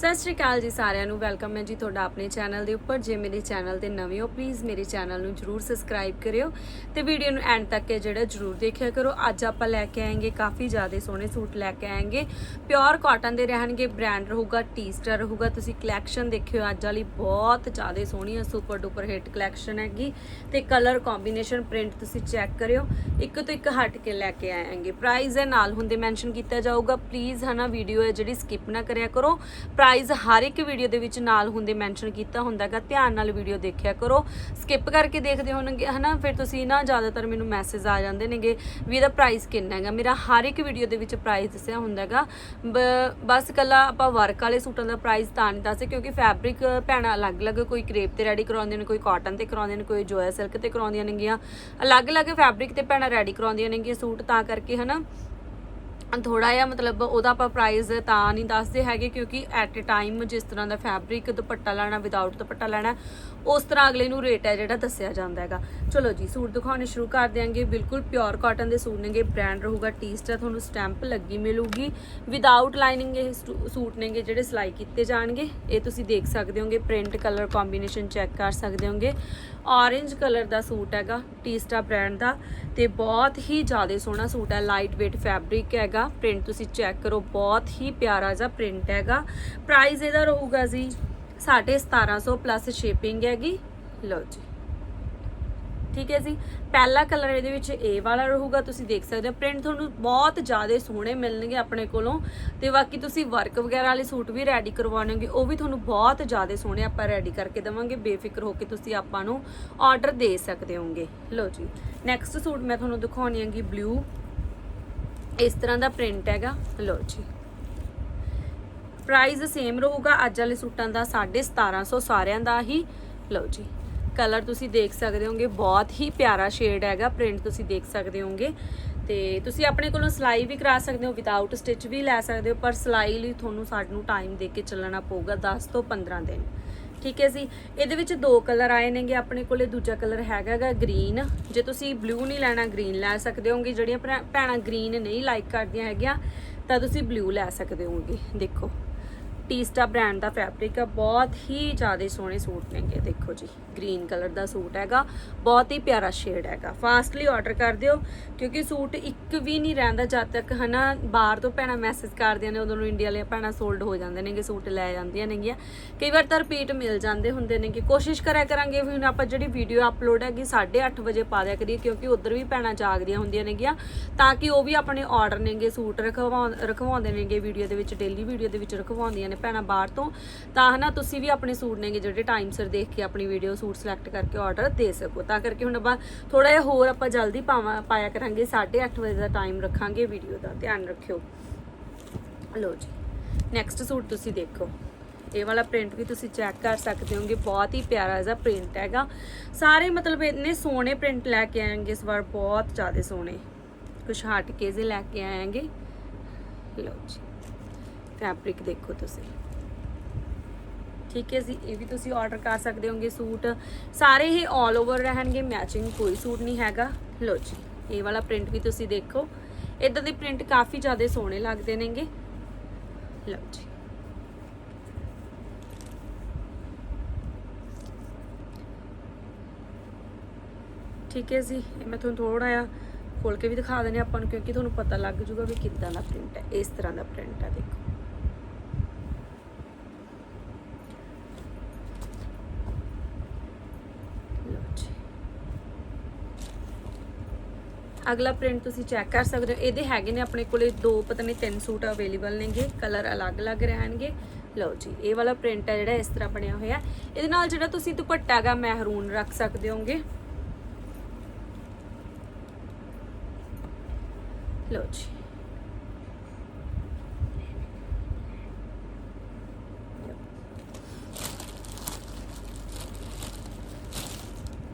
ਸਤਿ ਸ਼੍ਰੀ ਅਕਾਲ ਜੀ ਸਾਰਿਆਂ ਨੂੰ, ਵੈਲਕਮ ਹੈ ਜੀ ਤੁਹਾਡਾ ਆਪਣੇ ਚੈਨਲ ਦੇ ਉੱਪਰ। ਜੇ ਮੇਰੇ ਚੈਨਲ ਤੇ ਨਵੇਂ ਹੋ ਪਲੀਜ਼ ਮੇਰੇ ਚੈਨਲ ਨੂੰ ਜਰੂਰ ਸਬਸਕ੍ਰਾਈਬ ਕਰਿਓ ਤੇ ਵੀਡੀਓ ਨੂੰ ਐਂਡ ਤੱਕ ਜਿਹੜਾ ਜਰੂਰ ਦੇਖਿਆ ਕਰੋ। ਅੱਜ ਆਪਾਂ ਲੈ ਕੇ ਆਏਗੇ ਕਾਫੀ ਜ਼ਿਆਦਾ ਸੋਹਣੇ ਸੂਟ ਲੈ ਕੇ ਆਏਗੇ। ਪਿਓਰ ਕਾਟਨ ਦੇ ਰਹਿਣਗੇ ਬ੍ਰਾਂਡ ਰਹੂਗਾ ਟੀ ਸਟਾਰ ਰਹੂਗਾ। ਤੁਸੀਂ ਕਲੈਕਸ਼ਨ ਦੇਖਿਓ, ਅੱਜ ਵਾਲੀ ਬਹੁਤ ਜ਼ਿਆਦਾ ਸੋਹਣੀ ਹੈ ਸੁਪਰ ਡੁਪਰ ਹਿੱਟ ਕਲੈਕਸ਼ਨ ਹੈਗੀ। ਤੇ ਕਲਰ ਕੰਬੀਨੇਸ਼ਨ ਪ੍ਰਿੰਟ ਤੁਸੀਂ ਚੈੱਕ ਕਰਿਓ, ਇੱਕ ਤੋਂ ਇੱਕ ਹਟ ਕੇ ਲੈ ਕੇ ਆਏਂਗੇ। ਪ੍ਰਾਈਸ ਹੈ ਨਾਲ ਹੁੰਦੇ ਮੈਂਸ਼ਨ ਕੀਤਾ ਜਾਊਗਾ ਪਲੀਜ਼ ਹਨਾ ਵੀਡੀਓ ਹੈ ਜਿਹੜੀ ਸਕਿਪ ਨਾ ਕਰਿਆ ਕਰੋ। ਪ੍ਰਾਈਸ ਹਰ ਇੱਕ ਵੀਡੀਓ ਦੇ ਵਿੱਚ ਨਾਲ ਹੁੰਦੇ ਮੈਂਸ਼ਨ ਕੀਤਾ ਹੁੰਦਾਗਾ ਧਿਆਨ ਨਾਲ ਵੀਡੀਓ ਦੇਖਿਆ ਕਰੋ। ਸਕਿਪ ਕਰਕੇ ਦੇਖਦੇ ਹੋਣਗੇ, ਹਨਾ? ਫਿਰ ਤੁਸੀਂ ਨਾ ਜ਼ਿਆਦਾਤਰ ਮੈਨੂੰ ਮੈਸੇਜ ਆ ਜਾਂਦੇ ਨੇਗੇ ਵੀ ਇਹਦਾ ਪ੍ਰਾਈਸ ਕਿੰਨਾ ਹੈਗਾ। ਮੇਰਾ ਹਰ ਇੱਕ ਵੀਡੀਓ ਦੇ ਵਿੱਚ ਪ੍ਰਾਈਸ ਦੱਸਿਆ ਹੁੰਦਾਗਾ ਬ- ਬਸ ਕੱਲਾ ਆਪਾਂ ਵਰਕ ਵਾਲੇ ਸੂਟਾਂ ਦਾ ਪ੍ਰਾਈਸ ਤਾਂ ਨਹੀਂ ਦੱਸਦੇ ਕਿਉਂਕਿ ਫੈਬਰਿਕ ਭੈਣਾਂ ਅਲੱਗ-ਅਲੱਗ ਕੋਈ ਕਰੇਪ ਤੇ ਰੈਡੀ ਕਰਾਉਂਦੇ ਨੇ, ਕੋਈ ਕਾਟਨ ਤੇ ਕਰਾਉਂਦੇ ਨੇ, ਕੋਈ ਜੋਇਆ ਸਿਲਕ ਤੇ ਕਰਾਉਂਦੀਆਂ ਨੇਗੀਆਂ। ਅਲੱਗ-ਅਲੱਗ ਫੈਬਰਿਕ ਤੇ ਭੈਣਾਂ ਰੈਡੀ ਕਰਾਉਂਦੀਆਂ ਨੇਗੀਆਂ ਸੂਟ ਤਾਂ ਕਰਕੇ, ਹਨਾ? ਥੋੜਾ ਜਿਹਾ ਮਤਲਬ ਉਹਦਾ ਆਪਾਂ ਪ੍ਰਾਈਸ ਤਾਂ ਨਹੀਂ ਦੱਸਦੇ ਹੈਗੇ ਕਿਉਂਕਿ ਐਟ ਅ ਟਾਈਮ ਜਿਸ ਤਰ੍ਹਾਂ ਦਾ ਫੈਬਰਿਕ ਦੁਪੱਟਾ ਲੈਣਾ ਵਿਦਆਊਟ ਦੁਪੱਟਾ ਲੈਣਾ ਉਸ ਤਰ੍ਹਾਂ ਅਗਲੇ ਨੂੰ ਰੇਟ ਹੈ ਜਿਹੜਾ ਦੱਸਿਆ ਜਾਂਦਾ ਹੈਗਾ। ਚਲੋ ਜੀ, ਸੂਟ ਦਿਖਾਉਣੇ ਸ਼ੁਰੂ ਕਰ ਦਿਆਂਗੇ। ਬਿਲਕੁਲ ਪਿਓਰ ਕਾਟਨ ਦੇ ਸੂਟ ਨੇਗੇ ਬ੍ਰਾਂਡ ਰਹੂਗਾ ਟੀਸਟਾ ਤੁਹਾਨੂੰ ਸਟੈਂਪ ਲੱਗੀ ਮਿਲੂਗੀ। ਵਿਦਆਊਟ ਲਾਈਨਿੰਗ ਇਹ ਸਟੂ- ਸੂਟ ਨੇਗੇ ਜਿਹੜੇ ਸਿਲਾਈ ਕੀਤੇ ਜਾਣਗੇ। ਇਹ ਤੁਸੀਂ ਦੇਖ ਸਕਦੇ ਹੋਗੇ ਪ੍ਰਿੰਟ ਕਲਰ ਕੰਬੀਨੇਸ਼ਨ ਚੈੱਕ ਕਰ ਸਕਦੇ ਹੋਗੇ। ਔਰੇਂਜ ਕਲਰ ਦਾ ਸੂਟ ਹੈਗਾ ਟੀਸਟਾ ਬ੍ਰਾਂਡ ਦਾ। ਤੇ ਬਹੁਤ ਹੀ ਜ਼ਿਆਦਾ ਸੋਹਣਾ ਸੂਟ ਹੈ ਲਾਈਟ weight ਫੈਬਰਿਕ ਹੈਗਾ। ਪ੍ਰਿੰਟ ਤੁਸੀਂ ਚੈੱਕ ਕਰੋ, ਬਹੁਤ ਹੀ ਪਿਆਰਾ ਜਿਹਾ ਪ੍ਰਿੰਟ ਹੈਗਾ। ਪ੍ਰਾਈਸ ਇਹਦਾ ਰਹੂਗਾ ਜੀ 1750 ਪਲੱਸ ਸ਼ੇਪਿੰਗ ਹੈਗੀ। ਲਓ ਜੀ। ਠੀਕ ਹੈ ਜੀ। ਪਹਿਲਾ ਕਲਰ ਇਹਦੇ ਵਿੱਚ ਇਹ ਵਾਲਾ ਰਹੂਗਾ। ਤੁਸੀਂ ਦੇਖ ਸਕਦੇ ਹੋ ਪ੍ਰਿੰਟ ਤੁਹਾਨੂੰ ਬਹੁਤ ਜ਼ਿਆਦਾ ਸੋਹਣੇ ਮਿਲਣਗੇ ਆਪਣੇ ਕੋਲੋਂ। ਤੇ ਬਾਕੀ ਤੁਸੀਂ ਵਰਕ ਵਗੈਰਾ ਵਾਲੇ ਸੂਟ ਵੀ ਰੈਡੀ ਕਰਵਾਉਣਗੇ ਉਹ ਵੀ ਤੁਹਾਨੂੰ ਬਹੁਤ ਜ਼ਿਆਦਾ ਸੋਹਣੇ ਆਪਾਂ ਰੈਡੀ ਕਰਕੇ ਦੇਵਾਂਗੇ। ਬੇਫਿਕਰ ਹੋ ਕੇ ਤੁਸੀਂ ਆਪਾਂ ਨੂੰ ਆਰਡਰ ਦੇ ਸਕਦੇ ਹੋਗੇ ਲਓ ਜੀ। ਨੈਕਸਟ ਸੂਟ ਮੈਂ ਤੁਹਾਨੂੰ ਦਿਖਾਉਣੀ ਹੈਗੀ ਬਲੂ ਇਸ ਤਰ੍ਹਾਂ ਦਾ ਪ੍ਰਿੰਟ ਹੈਗਾ। ਲਓ ਜੀ। ਪ੍ਰਾਈਸ ਸੇਮ ਰਹੂਗਾ। ਅੱਜ ਵਾਲੇ ਸੂਟਾਂ ਦਾ 1750 ਸਾਰਿਆਂ ਦਾ ਹੀ। ਲਓ ਜੀ ਕਲਰ ਤੁਸੀਂ ਦੇਖ ਸਕਦੇ ਹੋਗੇ, ਬਹੁਤ ਹੀ ਪਿਆਰਾ ਸ਼ੇਡ ਹੈਗਾ ਪ੍ਰਿੰਟ ਤੁਸੀਂ ਦੇਖ ਸਕਦੇ ਹੋਗੇ। ਤੇ ਤੁਸੀਂ ਆਪਣੇ ਕੋਲੋਂ ਸਿਲਾਈ ਵੀ ਕਰਾ ਸਕਦੇ ਹੋ ਵਿਦਆਊਟ ਸਟਿਚ ਵੀ ਲੈ ਸਕਦੇ ਹੋ, ਪਰ ਸਿਲਾਈ ਲਈ ਤੁਹਾਨੂੰ ਸਾਨੂੰ ਟਾਈਮ ਦੇ ਕੇ ਚੱਲਣਾ ਪਊਗਾ 10 ਤੋਂ 15 ਦਿਨ। ਠੀਕ ਹੈ ਜੀ, ਇਹਦੇ ਵਿੱਚ ਦੋ ਕਲਰ ਆਏ ਨੇਗੇ, ਆਪਣੇ ਕੋਲੇ ਦੂਜਾ ਕਲਰ ਹੈਗਾਗਾ ਗ੍ਰੀਨ ਜੇ ਤੁਸੀਂ ਬਲੂ ਨਹੀਂ ਲੈਣਾ ਗ੍ਰੀਨ ਲੈ ਸਕਦੇ ਹੋਗੇ, ਜਿਹੜੀਆਂ ਭੈਣਾਂ- ਭੈਣਾਂ ਗ੍ਰੀਨ ਨਹੀਂ ਲਾਈਕ ਕਰਦੀਆਂ ਹੈਗੀਆਂ, ਤਾਂ ਤੁਸੀਂ ਬਲੂ ਲੈ ਸਕਦੇ ਹੋਗੇ, ਦੇਖੋ। ਟੀਸਟਾ ਬ੍ਰਾਂਡ ਦਾ ਫੈਬਰਿਕ ਆ, ਬਹੁਤ ਹੀ ਜ਼ਿਆਦਾ ਸੋਹਣੇ ਸੂਟ ਨੇਗੇ, ਦੇਖੋ ਜੀ, ਗ੍ਰੀਨ ਕਲਰ ਦਾ ਸੂਟ ਹੈਗਾ, ਬਹੁਤ ਹੀ ਪਿਆਰਾ ਸ਼ੇਡ ਹੈਗਾ। ਫਾਸਟਲੀ ਆਰਡਰ ਕਰ ਦਿਓ, ਕਿਉਂਕਿ ਸੂਟ ਇੱਕ ਵੀ ਨਹੀਂ ਰਹਿੰਦਾ ਜਦ ਤੱਕ, ਹਨਾ, ਬਾਹਰ ਤੋਂ ਭੈਣਾਂ ਮੈਸੇਜ ਕਰਦੀਆਂ ਨੇ, ਉਦੋਂ ਨੂੰ ਇੰਡੀਆ ਵਾਲੀਆਂ ਭੈਣਾਂ ਸੋਲਡ ਹੋ ਜਾਂਦੇ ਨੇਗੇ, ਸੂਟ ਲੈ ਜਾਂਦੀਆਂ ਨੇਗੀਆਂ। ਕਈ ਵਾਰ ਤਾਂ ਰਿਪੀਟ ਮਿਲ ਜਾਂਦੇ ਹੁੰਦੇ ਨੇ ਕਿ ਕੋਸ਼ਿਸ਼ ਕਰਿਆ ਕਰਾਂਗੇ, ਵੀ ਹੁਣ ਆਪਾਂ ਜਿਹੜੀ ਵੀਡੀਓ ਅਪਲੋਡ ਹੈਗੀ 8:30 ਵਜੇ ਪਾ ਦਿਆ ਕਰੀਏ, ਕਿਉਂਕਿ ਉਧਰ ਵੀ ਭੈਣਾਂ ਜਾਗਦੀਆਂ ਹੁੰਦੀਆਂ ਨੇਗੀਆਂ, ਤਾਂ ਕਿ ਉਹ ਵੀ ਆਪਣੇ ਆਰਡਰ ਨੇਗੇ ਸੂਟ ਰਖਵਾ ਰਖਵਾਉਂਦੇ ਨੇਗੇ ਵੀਡੀਓ ਦੇ ਵਿੱਚ ਡੇਲੀ ਵੀਡੀਓ ਦੇ ਵਿੱਚ ਰਖਵਾਉਂਦੀਆਂ ਨੇ। ਭੈਣਾਂ ਬਾਹਰ ਤੋਂ, ਤਾਂ ਹਨਾ ਤੁਸੀਂ ਵੀ ਆਪਣੇ ਸੂਟ ਨੇਗੇ ਜਿਹੜੇ ਟਾਈਮ ਸਿਰ ਦੇਖ ਕੇ ਆਪਣੀ ਵੀਡੀਓ ਸੂਟ ਸਿਲੈਕਟ ਕਰਕੇ ਆਰਡਰ ਦੇ ਸਕੋ। ਤਾਂ ਕਰਕੇ ਹੁਣ ਆਪਾਂ ਥੋੜਾ ਜਿਹਾ ਹੋਰ ਆਪਾਂ ਜਲਦੀ ਪਾਵਾਂ, ਪਾਇਆ ਕਰਾਂਗੇ 8:30 ਵਜੇ ਦਾ ਟਾਈਮ ਰੱਖਾਂਗੇ ਵੀਡੀਓ ਦਾ, ਧਿਆਨ ਰੱਖਿਓ। ਲਓ ਜੀ ਨੈਕਸਟ ਸੂਟ ਤੁਸੀਂ ਦੇਖੋ। ਇਹ ਵਾਲਾ ਪ੍ਰਿੰਟ ਵੀ ਤੁਸੀਂ ਚੈੱਕ ਕਰ ਸਕਦੇ ਹੋਗੇ, ਬਹੁਤ ਹੀ ਪਿਆਰਾ ਜਿਹਾ ਪ੍ਰਿੰਟ ਹੈਗਾ। ਸਾਰੇ ਮਤਲਬ ਇੰਨੇ ਸੋਹਣੇ ਪ੍ਰਿੰਟ ਲੈ ਕੇ ਆਏਗੇ ਇਸ ਵਾਰ, ਬਹੁਤ ਜ਼ਿਆਦਾ ਸੋਹਣੇ। ਕੁਛ ਹਟ ਕੇ ਜੇ ਲੈ ਕੇ ਆਏਗੇ। ਲਓ ਜੀ। ਫੈਬਰਿਕ ਦੇਖੋ ਤੁਸੀਂ। ਠੀਕ ਹੈ ਜੀ, ਇਹ ਵੀ ਤੁਸੀਂ ਆਰਡਰ ਕਰ ਸਕਦੇ ਹੋਗੇ ਸੂਟ। ਸਾਰੇ ਹੀ 올 ਓਵਰ ਰਹਿਣਗੇ ਮੈਚਿੰਗ ਕੋਈ ਸੂਟ ਨਹੀਂ ਹੈਗਾ। ਲਓ ਜੀ, ਇਹ ਵਾਲਾ ਪ੍ਰਿੰਟ ਵੀ ਤੁਸੀਂ ਦੇਖੋ। ਇਦਾਂ ਦੇ ਪ੍ਰਿੰਟ ਕਾਫੀ ਜ਼ਿਆਦਾ ਸੋਹਣੇ ਲੱਗਦੇ ਨੇਗੇ। ਲਓ ਜੀ। ਠੀਕ ਹੈ ਜੀ, ਇਹ ਮੈਂ ਤੁਹਾਨੂੰ ਥੋੜਾ ਜਿਹਾ ਖੋਲ ਕੇ ਵੀ ਦਿਖਾ ਦਿੰਦੇ ਆਪਾਂ ਨੂੰ, ਕਿਉਂਕਿ ਤੁਹਾਨੂੰ ਪਤਾ ਲੱਗ ਜੂਗਾ ਵੀ ਕਿੱਦਾਂ ਦਾ ਪ੍ਰਿੰਟ ਹੈ, ਇਸ ਤਰ੍ਹਾਂ ਦਾ ਪ੍ਰਿੰਟ ਹੈ, ਦੇਖੋ ਲਓ ਜੀ ਅਗਲਾ ਪ੍ਰਿੰਟ ਤੁਸੀਂ ਚੈੱਕ ਕਰ ਸਕਦੇ ਹੋ। ਇਹਦੇ ਹੈਗੇ ਨੇ ਆਪਣੇ ਕੋਲੇ ਦੋ, ਪਤਾ ਨਹੀਂ ਤਿੰਨ ਸੂਟ ਅਵੇਲੇਬਲ ਨੇਗੇ। ਕਲਰ ਅਲੱਗ-ਅਲੱਗ ਰਹਿਣਗੇ ਲਓ ਜੀ, ਇਹ ਵਾਲਾ ਪ੍ਰਿੰਟ ਹੈ ਜਿਹੜਾ ਇਸ ਤਰ੍ਹਾਂ ਬਣਿਆ ਹੋਇਆ। ਇਹਦੇ ਨਾਲ ਜਿਹੜਾ ਤੁਸੀਂ ਦੁਪੱਟਾ ਹੈਗਾ ਮਹਿਰੂਨ ਰੱਖ ਸਕਦੇ ਹੋਗੇ ਲਓ ਜੀ।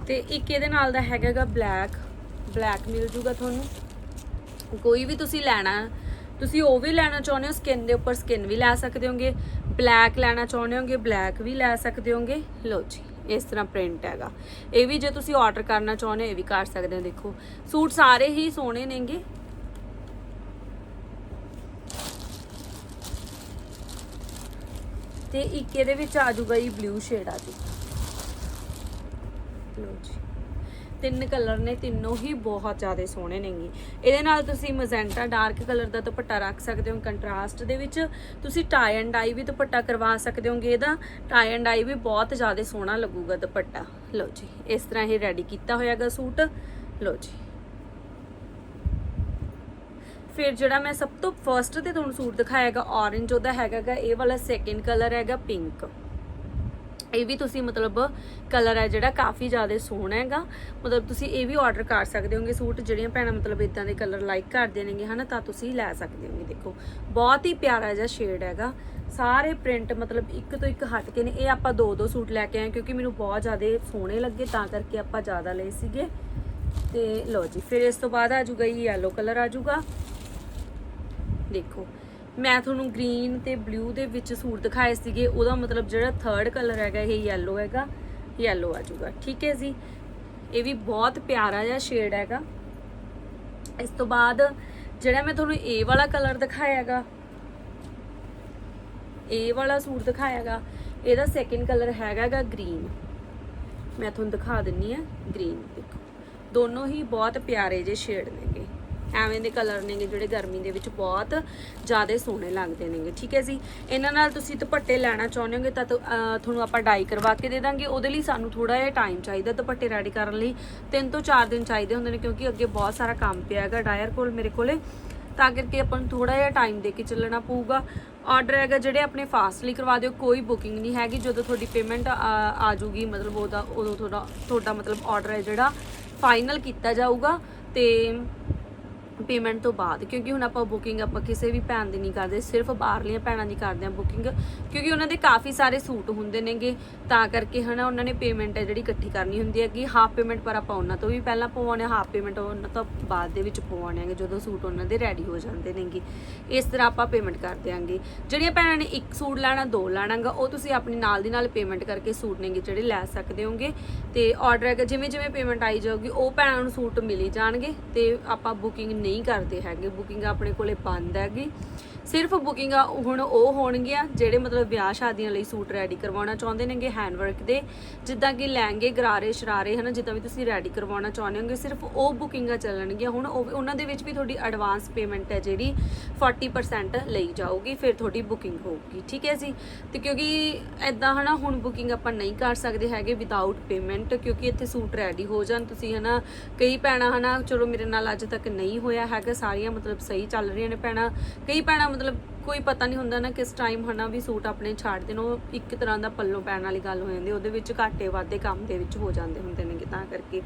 ਤੇ ਇੱਕ ਇਹਦੇ ਨਾਲ ਦਾ ਹੈਗਾਗਾ ਬਲੈਕ ਬਲੈਕ ਮਿਲ ਜੂਗਾ ਤੁਹਾਨੂੰ। ਕੋਈ ਵੀ ਤੁਸੀਂ ਲੈਣਾ, ਤੁਸੀਂ ਉਹ ਵੀ ਲੈਣਾ ਚਾਹੁੰਦੇ ਹੋ ਸਕਿਨ ਦੇ ਉੱਪਰ ਸਕਿਨ ਵੀ ਲੈ ਸਕਦੇ ਹੋਗੇ। ਬਲੈਕ ਲੈਣਾ ਚਾਹੁੰਦੇ ਹੋਗੇ ਬਲੈਕ ਵੀ ਲੈ ਸਕਦੇ ਹੋਗੇ। ਲਓ ਜੀ, ਇਸ ਤਰ੍ਹਾਂ ਪ੍ਰਿੰਟ ਹੈਗਾ। ਇਹ ਵੀ ਜੇ ਤੁਸੀਂ ਆਰਡਰ ਕਰਨਾ ਚਾਹੁੰਦੇ ਹੋ, ਇਹ ਵੀ ਕਰ ਸਕਦੇ ਹੋ, ਦੇਖੋ। ਸੂਟ ਸਾਰੇ ਹੀ ਸੋਹਣੇ ਨੇਗੇ। ਤੇ ਇੱਕ ਇਹਦੇ ਵਿੱਚ ਆ ਜਾਊਗਾ ਜੀ ਬਲੂ ਸ਼ੇਡ ਆ ਜੀ। ਲਓ ਜੀ। ਤਿੰਨ ਕਲਰ ਨੇ, ਤਿੰਨੋਂ ਹੀ ਬਹੁਤ ਜ਼ਿਆਦਾ ਸੋਹਣੇ ਨੇਗੇ। ਇਹਦੇ ਨਾਲ ਤੁਸੀਂ ਮਜ਼ੈਂਟਾ ਡਾਰਕ ਕਲਰ ਦਾ ਦੁਪੱਟਾ ਰੱਖ ਸਕਦੇ ਹੋ, ਕੰਟਰਾਸਟ ਦੇ ਵਿੱਚ। ਤੁਸੀਂ ਟਾਈ ਐਂਡ ਡਾਈ ਵੀ ਦੁਪੱਟਾ ਕਰਵਾ ਸਕਦੇ ਹੋਗੇ ਇਹਦਾ। ਟਾਈ ਐਂਡ ਡਾਈ ਵੀ ਬਹੁਤ ਜ਼ਿਆਦਾ ਸੋਹਣਾ ਲੱਗੂਗਾ ਦੁਪੱਟਾ। ਲਓ ਜੀ, ਇਸ ਤਰ੍ਹਾਂ ਇਹ ਰੈਡੀ ਕੀਤਾ ਹੋਇਆਗਾ ਸੂਟ। ਲਓ ਜੀ। ਫਿਰ ਜਿਹੜਾ ਮੈਂ ਸਭ ਤੋਂ ਫਰਸਟ ਤੇ ਤੁਹਾਨੂੰ ਸੂਟ ਦਿਖਾਇਆਗਾ orange ਉਹਦਾ ਹੈਗਾਗਾ ਇਹ ਵਾਲਾ ਸੈਕਿੰਡ ਕਲਰ ਹੈਗਾ ਪਿੰਕ ਇਹ ਵੀ ਤੁਸੀਂ ਮਤਲਬ ਕਲਰ ਹੈ ਜਿਹੜਾ ਕਾਫੀ ਜ਼ਿਆਦਾ ਸੋਹਣਾ ਹੈਗਾ। ਮਤਲਬ ਤੁਸੀਂ ਇਹ ਵੀ ਆਰਡਰ ਕਰ ਸਕਦੇ ਹੋਗੇ, ਸੂਟ ਜਿਹੜੀਆਂ ਭੈਣਾਂ ਮਤਲਬ ਇਦਾਂ ਦੇ ਕਲਰ ਲਾਈਕ ਕਰਦੇ ਨੇਗੇ ਹਨਾ, ਤਾਂ ਤੁਸੀਂ ਲੈ ਸਕਦੇ ਹੋਗੇ। ਦੇਖੋ, ਬਹੁਤ ਹੀ ਪਿਆਰਾ ਜਿਹਾ ਸ਼ੇਡ ਹੈਗਾ। ਸਾਰੇ ਪ੍ਰਿੰਟ ਮਤਲਬ ਇੱਕ ਤੋਂ ਇੱਕ ਹਟ ਕੇ ਨੇ। ਇਹ ਆਪਾਂ ਦੋ ਦੋ ਸੂਟ ਲੈ ਕੇ ਆਏ ਕਿਉਂਕਿ ਮੈਨੂੰ ਬਹੁਤ ਜ਼ਿਆਦਾ ਸੋਹਣੇ ਲੱਗੇ, ਤਾਂ ਕਰਕੇ ਆਪਾਂ ਜ਼ਿਆਦਾ ਲਏ ਸੀਗੇ। ਤੇ ਲਓ ਜੀ, ਫਿਰ ਇਸ ਤੋਂ ਬਾਅਦ ਆ ਜੂਗਾ ਇਹ yellow ਕਲਰ ਆ ਜੂਗਾ ਦੇਖੋ ਮੈਂ ਤੁਹਾਨੂੰ ਗ੍ਰੀਨ ਤੇ ਬਲੂ ਦੇ ਵਿੱਚ ਸੂਟ ਦਿਖਾਏ ਸੀਗੇ। ਉਹਦਾ ਮਤਲਬ ਜਿਹੜਾ ਥਰਡ ਕਲਰ ਹੈਗਾ, ਇਹ ਯੈਲੋ ਹੈਗਾ। ਯੈਲੋ ਆ ਜਾਊਗਾ, ਠੀਕ ਹੈ ਜੀ? ਇਹ ਵੀ ਬਹੁਤ ਪਿਆਰਾ ਜਿਹਾ ਸ਼ੇਡ ਹੈਗਾ। ਇਸ ਤੋਂ ਬਾਅਦ ਜਿਹੜਾ ਮੈਂ ਤੁਹਾਨੂੰ ਇਹ ਵਾਲਾ ਕਲਰ ਦਿਖਾਇਆ ਹੈਗਾ ਇਹ ਵਾਲਾ ਸੂਟ ਦਿਖਾਇਆ ਹੈਗਾ, ਇਹਦਾ ਸੈਕਿੰਡ ਕਲਰ ਹੈਗਾਗਾ ਗ੍ਰੀਨ ਮੈਂ ਤੁਹਾਨੂੰ ਦਿਖਾ ਦਿੰਨੀ ਆ ਗ੍ਰੀਨ ਦੇਖੋ। ਦੋਨੋਂ ਹੀ ਬਹੁਤ ਪਿਆਰੇ ਜਿਹੇ ਸ਼ੇਡ ਨੇ। ਐਵੇਂ ਦੇ ਕਲਰ ਨੇਗੇ ਜਿਹੜੇ ਗਰਮੀ ਦੇ ਵਿੱਚ ਬਹੁਤ ਜ਼ਿਆਦਾ ਸੋਹਣੇ ਲੱਗਦੇ ਨੇਗੇ, ਠੀਕ ਹੈ ਜੀ? ਇਹਨਾਂ ਨਾਲ ਤੁਸੀਂ ਦੁਪੱਟੇ ਲੈਣਾ ਚਾਹੁੰਦੇ ਹੋਗੇ ਤਾਂ ਤੁਹਾਨੂੰ ਆਪਾਂ ਡਾਈ ਕਰਵਾ ਕੇ ਦੇ ਦਾਂਗੇ। ਉਹਦੇ ਲਈ ਸਾਨੂੰ ਥੋੜਾ ਜਿਹਾ ਟਾਈਮ ਚਾਹੀਦਾ ਦੁਪੱਟੇ ਰੈਡੀ ਕਰਨ ਲਈ। ਤਿੰਨ ਤੋਂ ਚਾਰ ਦਿਨ ਚਾਹੀਦੇ ਹੁੰਦੇ ਨੇ ਕਿਉਂਕਿ ਅੱਗੇ ਬਹੁਤ ਸਾਰਾ ਕੰਮ ਪਿਆ ਹੈਗਾ ਡਾਇਰ ਕੋਲ, ਮੇਰੇ ਕੋਲੇ। ਤਾਂ ਕਰਕੇ ਆਪਾਂ ਨੂੰ ਥੋੜਾ ਜਿਹਾ ਟਾਈਮ ਦੇ ਕੇ ਚੱਲਣਾ ਪਊਗਾ। ਆਰਡਰ ਹੈਗਾ ਜਿਹੜੇ ਆਪਣੇ ਫਾਸਟਲੀ ਕਰਵਾ ਦਿਓ, ਕੋਈ ਬੁਕਿੰਗ ਨਹੀਂ ਹੈਗੀ। ਜਦੋਂ ਤੁਹਾਡੀ ਪੇਮੈਂਟ ਆ ਜੂਗੀ ਮਤਲਬ ਉਹਦਾ, ਉਦੋਂ ਤੁਹਾਡਾ ਤੁਹਾਡਾ ਮਤਲਬ ਆਰਡਰ ਹੈ ਜਿਹੜਾ ਫਾਈਨਲ ਕੀਤਾ ਜਾਊਗਾ। ਤੇ ਪੇਮੈਂਟ ਤੋਂ ਬਾਅਦ, ਕਿਉਂਕਿ ਹੁਣ ਆਪਾਂ ਬੁਕਿੰਗ ਆਪਾਂ ਕਿਸੇ ਵੀ ਭੈਣ ਦੀ ਨਹੀਂ ਕਰਦੇ, ਸਿਰਫ ਬਾਹਰਲੀਆਂ ਭੈਣਾਂ ਦੀ ਕਰਦੇ ਆ ਬੁਕਿੰਗ ਕਿਉਂਕਿ ਉਹਨਾਂ ਦੇ ਕਾਫੀ ਸਾਰੇ ਸੂਟ ਹੁੰਦੇ ਨੇਗੇ, ਤਾਂ ਕਰਕੇ ਹਨਾ ਉਹਨਾਂ ਨੇ ਪੇਮੈਂਟ ਹੈ ਜਿਹੜੀ ਇਕੱਠੀ ਕਰਨੀ ਹੁੰਦੀ ਹੈ ਕਿ ਹਾਫ ਪੇਮੈਂਟ ਪਰ ਆਪਾਂ ਉਹਨਾਂ ਤੋਂ ਵੀ ਪਹਿਲਾਂ ਪਵਾਉਣੇ ਹਾਫ ਪੇਮੈਂਟ ਉਹਨਾਂ ਤੋਂ ਬਾਅਦ ਦੇ ਵਿੱਚ ਪਵਾਉਣੇ ਆਂਗੇ ਜਦੋਂ ਸੂਟ ਉਹਨਾਂ ਦੇ ਰੈਡੀ ਹੋ ਜਾਂਦੇ ਨੇਗੇ। ਇਸ ਤਰ੍ਹਾਂ ਆਪਾਂ ਪੇਮੈਂਟ ਕਰ ਦਿਆਂਗੇ ਜਿਹੜੀਆਂ ਭੈਣਾਂ ਨੇ ਇੱਕ ਸੂਟ ਲੈਣਾ, ਦੋ ਲੈਣਾਗਾ, ਉਹ ਤੁਸੀਂ ਆਪਣੀ ਨਾਲ ਦੀ ਨਾਲ ਪੇਮੈਂਟ ਕਰਕੇ ਸੂਟ ਨੇਗੇ ਜਿਹੜੇ ਲੈ ਸਕਦੇ ਹੋਗੇ, ਤੇ ਆਰਡਰ ਜਿਵੇਂ ਜਿਵੇਂ ਪੇਮੈਂਟ ਆਈ ਜਾਊਗੀ, ਉਹ ਭੈਣਾਂ ਨੂੰ ਸੂਟ ਮਿਲੀ ਜਾਣਗੇ, ਤੇ ਆਪਾਂ ਬੁਕਿੰਗ ਨਹੀਂ ਕਰਦੇ ਹੈਗੇ ਬੁਕਿੰਗ ਆਪਣੇ ਕੋਲੇ ਬੰਦ ਹੈਗੀ। ਸਿਰਫ ਬੁਕਿੰਗਾਂ ਹੁਣ ਉਹ ਹੋਣਗੀਆਂ ਜਿਹੜੇ ਮਤਲਬ ਵਿਆਹ ਸ਼ਾਦੀਆਂ ਲਈ ਸੂਟ ਰੈਡੀ ਕਰਵਾਉਣਾ ਚਾਹੁੰਦੇ ਨੇਗੇ ਹੈਂਡਵਰਕ ਦੇ। ਜਿੱਦਾਂ ਕਿ ਲਹਿੰਗੇ, ਗਰਾਰੇ, ਸ਼ਰਾਰੇ, ਹਨਾ, ਜਿੱਦਾਂ ਵੀ ਤੁਸੀਂ ਰੈਡੀ ਕਰਵਾਉਣਾ ਚਾਹੁੰਦੇ ਹੋਗੇ, ਸਿਰਫ ਉਹ ਬੁਕਿੰਗਾਂ ਚੱਲਣਗੀਆਂ। ਹੁਣ ਉਹ ਉਹਨਾਂ ਦੇ ਵਿੱਚ ਵੀ ਤੁਹਾਡੀ ਐਡਵਾਂਸ ਪੇਮੈਂਟ ਹੈ ਜਿਹੜੀ 40% ਲਈ ਜਾਊਗੀ, ਫਿਰ ਤੁਹਾਡੀ ਬੁਕਿੰਗ ਹੋਊਗੀ, ਠੀਕ ਹੈ ਜੀ? ਤੇ ਕਿਉਂਕਿ ਐਦਾਂ ਹਨਾ, ਹੁਣ ਬੁਕਿੰਗ ਆਪਾਂ ਨਹੀਂ ਕਰ ਸਕਦੇ ਹੈਗੇ ਵਿਦਆਊਟ ਪੇਮੈਂਟ ਕਿਉਂਕਿ ਇੱਥੇ ਸੂਟ ਰੈਡੀ ਹੋ ਜਾਣ, ਤੁਸੀਂ, ਹਨਾ, ਕਈ ਭੈਣਾਂ, ਹਨਾ, ਚਲੋ ਮੇਰੇ ਨਾਲ ਅੱਜ ਤੱਕ ਨਹੀਂ ਹੋਇਆ ਹੈਗਾ, ਸਾਰੀਆਂ ਮਤਲਬ ਸਹੀ ਚੱਲ ਰਹੀਆਂ ਨੇ ਭੈਣਾਂ, ਕਈ ਭੈਣਾਂ ਮਤਲਬ ਕੋਈ ਪਤਾ ਨਹੀਂ ਹੁੰਦਾ ਨਾ ਕਿਸ ਟਾਈਮ ਹਨਾ ਵੀ ਸੂਟ ਆਪਣੇ ਛੱਡ ਦੇਣ, ਉਹ ਇੱਕ ਤਰ੍ਹਾਂ ਦਾ ਪੱਲੋਂ ਪੈਣ ਵਾਲੀ ਗੱਲ ਹੋ ਜਾਂਦੀ, ਉਹਦੇ ਵਿੱਚ ਘਾਟੇ ਵਾਧੇ ਕੰਮ ਦੇ ਵਿੱਚ ਹੋ ਜਾਂਦੇ ਹੁੰਦੇ ਨੇ ਤਾਂ ਕਰਕੇ।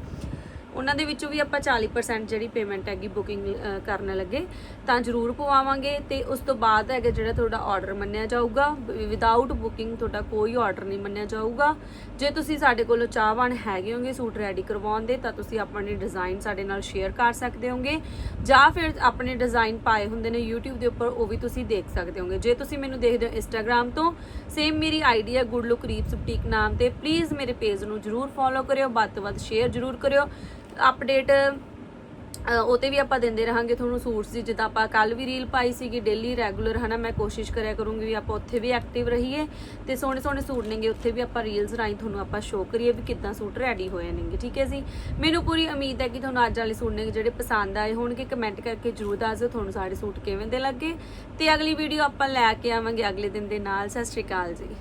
ਉਹਨਾਂ ਦੇ ਵਿੱਚੋਂ ਵੀ ਆਪਾਂ 40% ਜਿਹੜੀ ਪੇਮੈਂਟ ਹੈਗੀ ਬੁਕਿੰਗ ਕਰਨ ਲੱਗੇ। ਤਾਂ ਜ਼ਰੂਰ ਪਵਾਵਾਂਗੇ ਤੇ ਉਸ ਤੋਂ ਬਾਅਦ ਹੈਗਾ ਜਿਹੜਾ ਤੁਹਾਡਾ ਆਰਡਰ ਮੰਨਿਆ ਜਾਊਗਾ। ਵਿਦਆਊਟ ਬੁਕਿੰਗ ਤੁਹਾਡਾ ਕੋਈ ਆਰਡਰ ਨਹੀਂ ਮੰਨਿਆ ਜਾਊਗਾ। ਜੇ ਤੁਸੀਂ ਸਾਡੇ ਕੋਲੋਂ ਚਾਹਵਾਨ ਹੈਗੇ ਹੋਗੇ ਸੂਟ ਰੈਡੀ ਕਰਵਾਉਣ ਦੇ, ਤਾਂ ਤੁਸੀਂ ਆਪਣੇ ਡਿਜ਼ਾਈਨ ਸਾਡੇ ਨਾਲ ਸ਼ੇਅਰ ਕਰ ਸਕਦੇ ਹੋਗੇ। ਜਾਂ ਫਿਰ ਆਪਣੇ ਡਿਜ਼ਾਈਨ ਪਾਏ ਹੁੰਦੇ ਨੇ YouTube ਦੇ ਉੱਪਰ, ਉਹ ਵੀ ਤੁਸੀਂ ਦੇਖ ਸਕਦੇ ਹੋਗੇ। ਜੇ ਤੁਸੀਂ ਮੈਨੂੰ ਦੇਖਦੇ ਹੋ Instagram ਤੋਂ ਸੇਮ ਮੇਰੀ ਆਈਡੀ ਹੈ ਗੁੱਡ ਲੁੱਕ ਰੀਪਸ ਬੁਟੀਕ ਨਾਮ ਤੇ। ਪਲੀਜ਼ ਮੇਰੇ ਪੇਜ ਨੂੰ ਜਰੂਰ ਫੋਲੋ ਕਰਿਓ, ਵੱਧ ਤੋਂ ਵੱਧ ਸ਼ੇਅਰ ਜਰੂਰ ਕਰਿਓ। ਅਪਡੇਟ ਉਹ ਤੇ ਵੀ ਆਪਾਂ ਦਿੰਦੇ ਰਹਾਂਗੇ ਤੁਹਾਨੂੰ ਸੂਟਸ ਦੀ। ਜਿੱਦਾਂ ਆਪਾਂ ਕੱਲ ਵੀ ਰੀਲ ਪਾਈ ਸੀਗੀ ਡੇਲੀ ਰੈਗੂਲਰ ਹਨਾ, ਮੈਂ ਕੋਸ਼ਿਸ਼ ਕਰਿਆ ਕਰੂੰਗੀ ਵੀ ਆਪਾਂ ਉੱਥੇ ਵੀ ਐਕਟਿਵ ਰਹੀਏ ਤੇ ਸੋਹਣੇ ਸੋਹਣੇ ਸੂਟ ਨੇਗੇ, ਉੱਥੇ ਵੀ ਆਪਾਂ ਰੀਲਸ ਰਾਹੀਂ ਤੁਹਾਨੂੰ ਆਪਾਂ ਸ਼ੋਅ ਕਰੀਏ ਵੀ ਕਿੱਦਾਂ ਸੂਟ ਰੈਡੀ ਹੋਏ ਨੇਗੇ, ਠੀਕ ਹੈ ਜੀ? ਮੈਨੂੰ ਪੂਰੀ ਉਮੀਦ ਹੈ ਕਿ ਤੁਹਾਨੂੰ ਅੱਜ ਵਾਲੇ ਸੂਟ ਨੇਗੇ ਜਿਹੜੇ ਪਸੰਦ ਆਏ ਹੋਣਗੇ ਕਮੈਂਟ ਕਰਕੇ ਜਰੂਰ ਦੱਸ ਦਿਓ ਤੁਹਾਨੂੰ ਸਾਡੇ ਸੂਟ ਕਿਵੇਂ ਦੇ ਲੱਗੇ ਤੇ ਅਗਲੀ ਵੀਡੀਓ ਆਪਾਂ ਲੈ ਕੇ ਆਵਾਂਗੇ ਅਗਲੇ ਦਿਨ ਦੇ ਨਾਲ। ਸਤਿ ਸ਼੍ਰੀ ਅਕਾਲ ਜੀ।